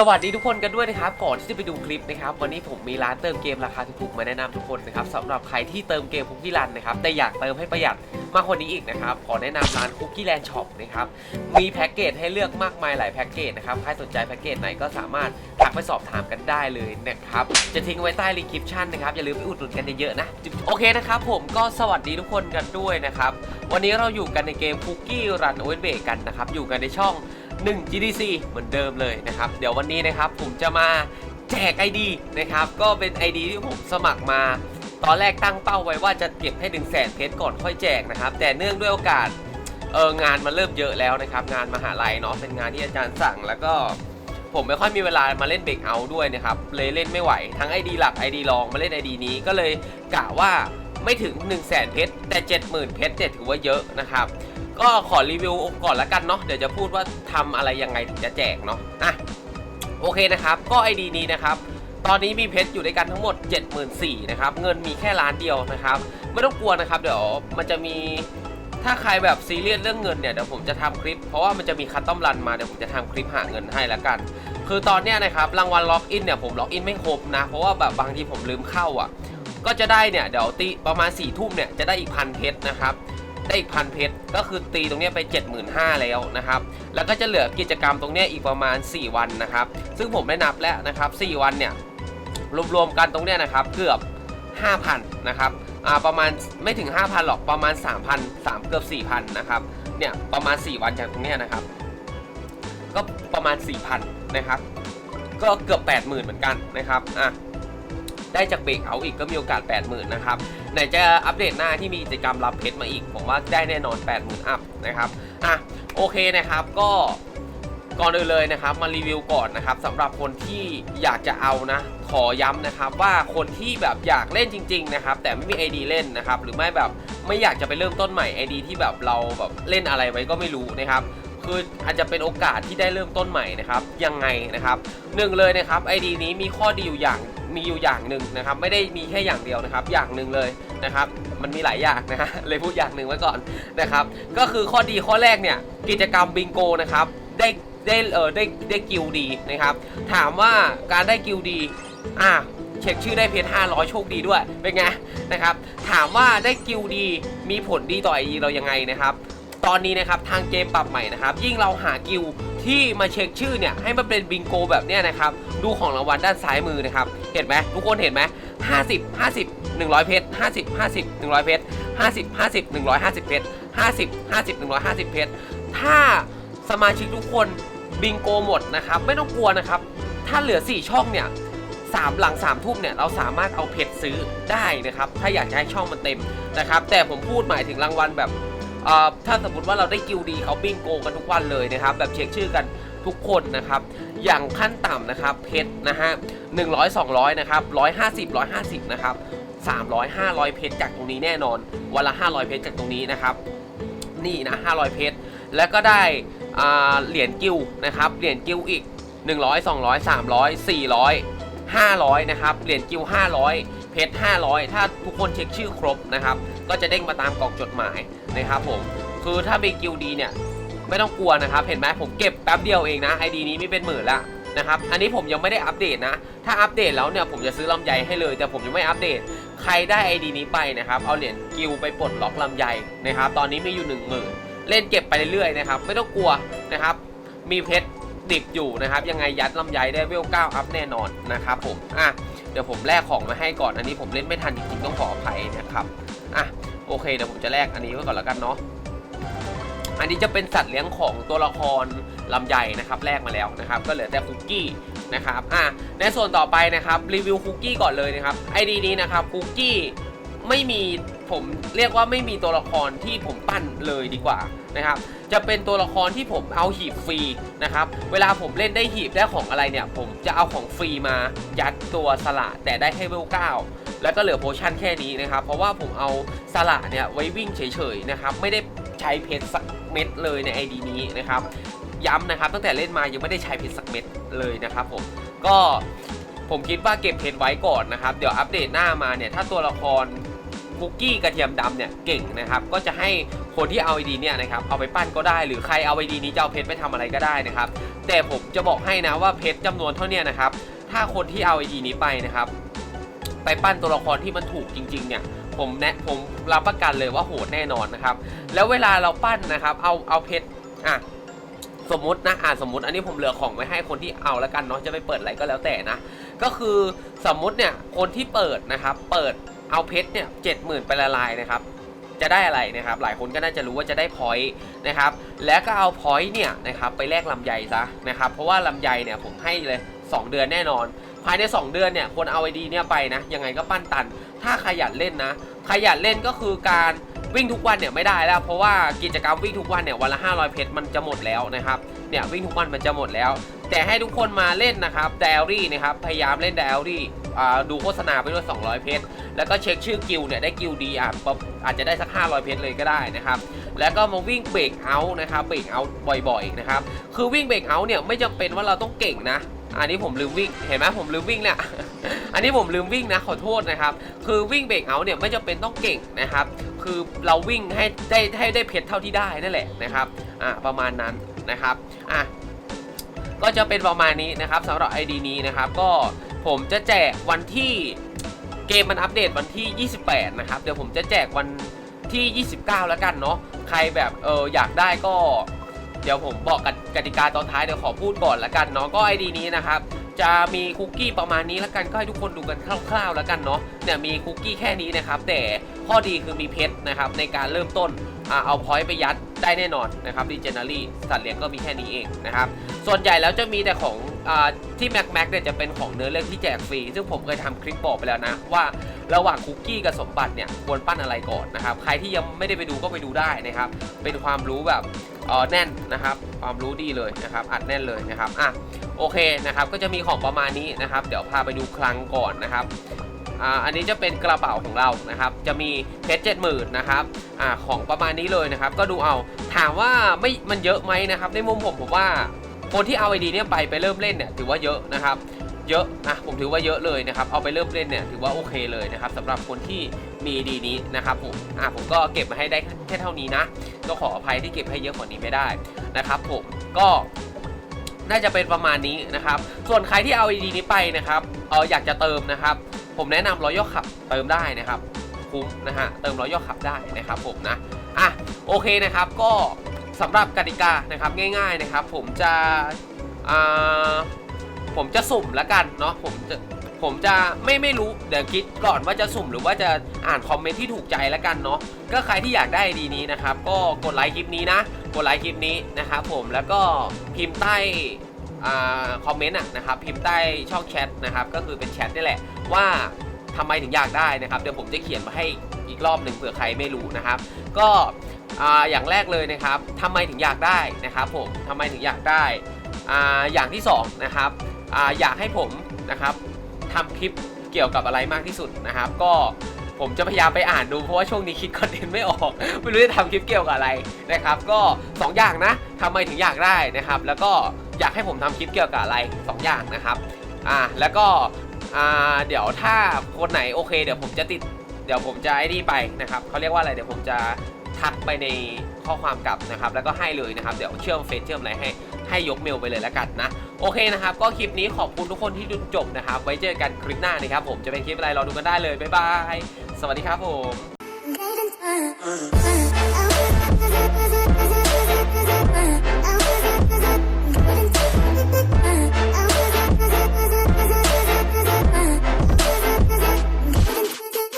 สวัสดีทุกคนกันด้วยนะครับ ก่อนที่จะไปดูคลิปนะครับ วันนี้ผมมีร้านเติมเกมราคาถูกๆมาแนะนำทุกคนนะครับสำหรับใครที่เติมเกมคุกกี้รันนะครับแต่อยากเติมให้ประหยัดมากกว่านี้อีกนะครับขอแนะนำร้านคุกกี้แลนด์ช็อปนะครับมีแพ็กเกจให้เลือกมากมายหลายแพ็กเกจนะครับใครสนใจแพ็กเกจไหนก็สามารถทักไปสอบถามกันได้เลยนะครับจะทิ้งไว้ใต้รีคริปชั่นนะครับอย่าลืมไปอุดหนุนกันเยอะๆนะโอเคนะครับผมก็สวัสดีทุกคนกันด้วยนะครับวันนี้เราอยู่กันในเกมคุกกี้รันโอเวนเบกันนะครับอยู่กันในช่อง 1 GDC เหมือนเดิมเลยนะครับ เดี๋ยววันนี้นะครับผมจะมาแจก ID นะครับ ก็เป็น ID ที่ผมสมัครมา ตอนแรกตั้งเป้าไว้ว่าจะเก็บให้ถึงแสนเพชรก่อนค่อยแจกนะครับ แต่เนื่องด้วยโอกาสเอองานมันเริ่มเยอะแล้วนะครับ งานมหาลัยเนาะเป็นงานที่อาจารย์สั่งแล้วก็ผมไม่ค่อยมีเวลามาเล่นเบรกเอาด้วยนะครับ เลยเล่นไม่ไหว ทั้ง ID หลัก ID รองมาเล่น ID นี้ก็เลยกะว่า ไม่ถึง 1 0 0 0 0แสนเพชรแต่ 70,000 เพชรเนี่ยถือว่าเยอะนะครับ ก็ขอรีวิวก่อนละกันเนาะเดี๋ยวจะพูดว่าทำอะไรยังไงถึงจะแจกเนาะอะโอเคนะครับ ก็ ID นี้นะครับตอนนี้มีเพชรอยู่ด้วยกันทั้งหมด 74,000นะครับเงินมีแค่ล้านเดียวนะครับ ไม่ต้องกลัวนะครับ เดี๋ยวมันจะมีถ้าใครแบบซีเรียสเรื่องเงินเนี่ยเดี๋ยวผมจะทำคลิป เพราะว่ามันจะมีคัตตอมรันมาเดี๋ยวผมจะทำคลิปหาเงินให้ละกัน คือตอนเนี้ยนะครับรางวัลล็อกอินเนี่ยผมล็อกอินไม่ครบนะ เพราะว่าแบบบางทีผมลืมเข้าอะ ก็จะได้เนี่ยเดี๋ยวตีประมาณ4ี่ทุ่มเนี่ยจะได้อีกพันเพชรนะครับ ได้อีกพันเพชรก็คือตีตรงเนี้ยไป 75,000แล้วนะครับ แล้วก็จะเหลือกิจกรรมตรงเนี้ยอีกประมาณ 4 วันนะครับ ซึ่งผมได้นับแล้วนะครับ 4 วันเนี่ยรวมๆกันตรงเนี้ยนะครับเกือบ 5,000นะครับอ่าประมาณไม่ถึง 5,000 หรอกประมาณ 3,000 3เกือบ 4,000นะครับเนี่ยประมาณ 4 วันจากตรงเนี้ยนะครับ ก็ประมาณ 4,000นะครับก็เกือบ 80,000 เหมือนกันนะครับอะ ได้จากเบรกเอาอีกก็มีโอกาส 80,000นะครับไหนจะอัปเดตหน้าที่มีกิจกรรมรับเพชรมาอีก ผมว่าได้แน่นอน 80,000อัพนะครับอะโอเคนะครับก็ก่อนอื่นเลยนะครับมารีวิวก่อนนะครับสำหรับคนที่อยากจะเอานะขอย้ำนะครับว่าคนที่แบบอยากเล่นจริงๆนะครับแต่ไม่มี ID เล่นนะครับหรือไม่แบบไม่อยากจะไปเริ่มต้นใหม่ ID ที่แบบเราแบบเล่นอะไรไว้ก็ไม่รู้นะครับ คืออาจจะเป็นโอกาสที่ได้เริ่มต้นใหม่นะครับยังไงนะครับหนึ่งเลยนะครับ ID นี้มีข้อดีอยู่อย่างมีอยู่อย่างหนึ่งนะครับไม่ได้มีแค่อย่างเดียวนะครับ อย่างหนึ่งเลยนะครับ มันมีหลายอย่างนะฮะเลยพูดอย่างหนึ่งไว้ก่อนนะครับ ก็คือข้อดีข้อแรกเนี่ยกิจกรรมบิงโกนะครับได้ได้เออได้ได้กิลดีนะครับ ถามว่าการได้กิลดีอะเช็คชื่อได้เพชร500 โชคดีด้วย เป็นไงนะครับ ถามว่าได้กิลดีมีผลดีต่อไอเรายังไงนะครับ ตอนนี้นะครับทางเกมปรับใหม่นะครับ ยิ่งเราหากิลที่มาเช็คชื่อเนี่ยให้มันเป็นบิงโกแบบเนี้ยนะครับ ดูของรางวัลด้านซ้ายมือนะครับ เห็นไหมทุกคนเห็นไหม50 50 100 เพชร50 50 100 เพชร50 50 150 เพชร50 50 150 เพชรถ้าสมาชิกทุกคนบิงโกหมดนะครับ ไม่ต้องกลัวนะครับ ถ้าเหลือ 4 ช่องเนี่ยสามหลัง3ามทุ่มเนี่ยเราสามารถเอาเพชรซื้อได้นะครับ ถ้าอยากจะให้ช่องมันเต็มนะครับ แต่ผมพูดหมายถึงรางวัลแบบ ถ้าสมมติว่าเราได้กิลดีเขาบิ้งโกกันทุกวันเลยนะครับ แบบเช็คชื่อกันทุกคนนะครับ อย่างขั้นต่ำนะครับ เพชรนะฮะ100 200นะครับ150 150นะครับ300 500เพชรจากตรงนี้แน่นอน วันละ500เพชรจากตรงนี้นะครับ นี่นะ500เพชรแล้วก็ได้เหรียญกิลนะครับ เหรียญกิลอีก 100 200 300 400 500 นะครับ เหรียญกิล500 เพชร500 ถ้าทุกคนเช็คชื่อครบนะครับ ก็จะเด้งมาตามกล่องจดหมาย นะครับผมคือถ้าเป็นกิลดีเนี่ยไม่ต้องกลัวนะครับ เห็นไหมผมเก็บแป๊บเดียวเองนะไอดีนี้ไม่เป็นหมื่นละนะครับอันนี้ผมยังไม่ได้อัปเดตนะ ถ้าอัปเดตแล้วเนี่ยผมจะซื้อลำไยให้เลย แต่ผมยังไม่อัปเดต ใครได้ไอดีนี้ไปนะครับเอาเหรียญกิลไปปลดล็อกลำไยนะครับตอนนี้มีอยู่1 0,000เล่นเก็บไปเรื่อยๆนะครับไม่ต้องกลัวนะครับมีเพชรดิบอยู่นะครับยังไงยัดลำไยได้เวล9อัพแน่นอนนะครับผมอะเดี๋ยวผมแลกของมาให้ก่อนอันนี้ผมเล่นไม่ทันจริงๆต้องขออภัยนะครับอะ โอเคเดี๋ยวผมจะแลกอันนี้ไว้ก่อนล้วกันเนาะอันนี้จะเป็นสัตว์เลี้ยงของตัวละครลำไยนะครับแลกมาแล้วนะครับ ก็เหลือแต่คุกกี้นะครับอะในส่วนต่อไปนะครับรีวิวคุกกี้ก่อนเลยนะครับไอดีนี้นะครับคุกกี้ไม่มีผมเรียกว่าไม่มีตัวละครที่ผมปั้นเลยดีกว่านะครับ จะเป็นตัวละครที่ผมเอาหีบฟรีนะครับ เวลาผมเล่นได้หีบได้ของอะไรเนี่ย ผมจะเอาของฟรีมายัดตัวสละแต่ได้ให้เวล9 แล้วก็เหลือโพชั่นแค่นี้นะครับ เพราะว่าผมเอาสละเนี่ยไว้วิ่งเฉยๆนะครับ ไม่ได้ใช้เพชรสักเม็ดเลยใน ID นี้นะครับ ย้ำนะครับ ตั้งแต่เล่นมายังไม่ได้ใช้เพชรสักเม็ดเลยนะครับผม ก็ผมคิดว่าเก็บเพชรไว้ก่อนนะครับ เดี๋ยวอัปเดตหน้ามาเนี่ย ถ้าตัวละครคุกกี้กระเทียมดำเนี่ยเก่งนะครับ ก็จะให้คนที่เอาไอดีเนี่ยนะครับเอาไปปั้นก็ได้ หรือใครเอาไอดีนี้จะเอาเพชรไปทำอะไรก็ได้นะครับ แต่ผมจะบอกให้นะว่าเพชรจำนวนเท่านี้นะครับ ถ้าคนที่เอาไอดีนี้ไปนะครับ ไปปั้นตัวละครที่มันถูกจริงๆเนี่ยผมแนะผมรับประกันเลยว่าโหดแน่นอนนะครับ แล้วเวลาเราปั้นนะครับ เอาเอาเพชรอะสมมตินะอ่าสมมติอันนี้ผมเหลือของไว้ให้คนที่เอาแล้วกันเนาะจะไปเปิดอะไรก็แล้วแต่นะ ก็คือสมมติเนี่ยคนที่เปิดนะครับ เปิดเอาเพชรเนี่ยเจ็ดหมื่นไปละลายนะครับ จะได้อะไรนะครับ หลายคนก็น่าจะรู้ว่าจะได้พอยต์นะครับ แล้วก็เอาพอยต์เนี่ยนะครับไปแลกลำไยซะนะครับ เพราะว่าลำไยเนี่ยผมให้เลย 2 เดือนแน่นอนายใน 2 เดือนเนี่ยคนเอาไอดีเนี่ยไปนะยังไงก็ปั้นตัน ถ้าขยันเล่นนะขยันเล่นก็คือการวิ่งทุกวันเนี่ยไม่ได้แล้ว เพราะว่ากิจกรรมวิ่งทุกวันเนี่ยวันละ 500 เพชรมันจะหมดแล้วนะครับเนี่ยวิ่งทุกวันมันจะหมดแล้ว แต่ให้ทุกคนมาเล่นนะครับไดอารี่นะครับพยายามเล่นไดอารี่ดูโฆษณาไปด้วย 200 เพชรแล้วก็เช็คชื่อกิลเนี่ยได้กิลดีอะอาจจะได้สัก 500 เพชรเลยก็ได้นะครับแล้วก็มาวิ่งเบรกเอาท์นะครับเบรกเอาท์บ่อยๆนะครับคือวิ่งเบรกเอาท์เนี่ยไม่จำเป็นว่าเราต้องเก่งนะ อันนี้ผมลืมวิ่ง เห็นไหมผมลืมวิ่งเนี่ย อันนี้ผมลืมวิ่งนะขอโทษนะครับ คือวิ่งเบรกเอาเนี่ยไม่จำเป็นต้องเก่งนะครับ คือเราวิ่งให้ได้ให้ได้เพชรเท่าที่ได้นั่นแหละนะครับ อ่าประมาณนั้นนะครับ อะก็จะเป็นประมาณนี้นะครับสำหรับ ID นี้นะครับ ก็ผมจะแจกวันที่เกมมันอัปเดตวันที่ 28 นะครับ เดี๋ยวผมจะแจกวันที่ 29 แล้วกันเนาะ ใครแบบเอออยากได้ก็ เดี๋ยวผมบอกกกติกาตอนท้ายเดี๋ยวขอพูดก่อนละกันเนาะก็ ID นี้นะครับจะมีคุกกี้ประมาณนี้แล้วกันก็ให้ทุกคนดูกันคร่าวๆแล้วกันเนาะเนี่ยมีคุกกี้แค่นี้นะครับ แต่ข้อดีคือมีเพชรนะครับในการเริ่มต้นเอาพอยต์ไปยัดได้แน่นอนนะครับดีเจนารีสัตว์เลี้ยงก็มีแค่นี้เองนะครับส่วนใหญ่แล้วจะมีแต่ของอที่แม็กแม็กเนี่ยจะเป็นของเนื้อเรื่องที่แจกฟรีซึ่งผมเคยทำคลิปบอกไปแล้วนะว่า ระหว่างคุกกี้กับสมบัติเนี่ยควรปั้นอะไรก่อนนะครับ ใครที่ยังไม่ได้ไปดูก็ไปดูได้นะครับ เป็นความรู้แบบออแน่นนะครับ ความรู้ดีเลยนะครับ อัดแน่นเลยนะครับอะโอเคนะครับ ก็จะมีของประมาณนี้นะครับ เดี๋ยวพาไปดูคลังก่อนนะครับอ่าอันนี้จะเป็นกระเป๋าของเรานะครับ จะมีเพชรเจ็ดหมื่นนะครับอ่าของประมาณนี้เลยนะครับ ก็ดูเอา ถามว่าไม่มันเยอะไหมนะครับ ในมุมผมผมว่าคนที่เอาไอดีเนี่ยไปไปเริ่มเล่นเนี่ยถือว่าเยอะนะครับ เยอะนะผมถือว่าเยอะเลยนะครับเอาไปเริ่มเล่นเนี่ยถือว่าโอเคเลยนะครับสำหรับคนที่มีดีนี้นะครับผมอะผมก็เก็บมาให้ได้แค่เท่านี้นะก็ขออภัยที่เก็บให้เยอะกว่านี้ไม่ได้นะครับผมก็น่าจะเป็นประมาณนี้นะครับ ส่วนใครที่เอา ID นี้ไปนะครับเอออยากจะเติมนะครับ ผมแนะนำรอยัลขับเติมได้นะครับคุ้มนะฮะเติมรอยัลขับได้นะครับผมนะอะโอเคนะครับก็สำหรับกติกานะครับง่าย ๆนะครับ ผมจะอ่า ผมจะสุ่มล้วกันเนาะผมจะผมจะไม่ไม่รู้เดี๋ยวคิดก่อนว่าจะสุ่มหรือว่าจะอ่านคอมเมนต์ที่ถูกใจแล้วกันเนาะก็ใครที่อยากได้ดีนี้นะครับ ก็กดไลค์คลิปนี้นะ กดไลค์คลิปนี้นะครับผมแล้วก็พิมพ์ใต้อาคอมเมนต์อะนะครับพิมพ์ใต้ช่องแชทนะครับก็คือเป็นแชทนี่แหละว่าทำไมถึงอยากได้นะครับเดี๋ยวผมจะเขียนมาให้อีกรอบหนึ่งเผื่อใครไม่รู้นะครับ ก็อ่าอย่างแรกเลยนะครับทำไมถึงอยากได้นะครับผมทำไมถึงอยากได้ อย่างที่สองนะครับออยากให้ผมนะครับทำคลิปเกี่ยวกับอะไรมากที่สุดนะครับ ก็ผมจะพยายามไปอ่านดูเพราะว่าช่วงนี้คิดคอนเทนต์ไม่ออก ไม่รู้จะทำคลิปเกี่ยวกับอะไรนะครับ ก็ 2 อย่างนะทำไมถึงอยากได้นะครับ แล้วก็อยากให้ผมทำคลิปเกี่ยวกับอะไร 2 อย่างนะครับอ่าแล้วก็อ่าเดี๋ยวถ้าคนไหนโอเค เดี๋ยวผมจะติด เดี๋ยวผมจะไอ้นี่ไปนะครับเขาเรียกว่าอะไรเดี๋ยวผมจะทักไปในข้อความกลับนะครับ แล้วก็ให้เลยนะครับ เดี๋ยวเชื่อมเฟซเชื่อมอะไรให้ ให้ยกเมลไปเลยแล้วกันนะโอเคนะครับ ก็คลิปนี้ขอบคุณทุกคนที่ดูจบนะครับ ไว้เจอกันคลิปหน้านะครับผมจะเป็นคลิปอะไรรอดูกันได้เลยบ๊ายบายสวัสดีครับผม Golden time.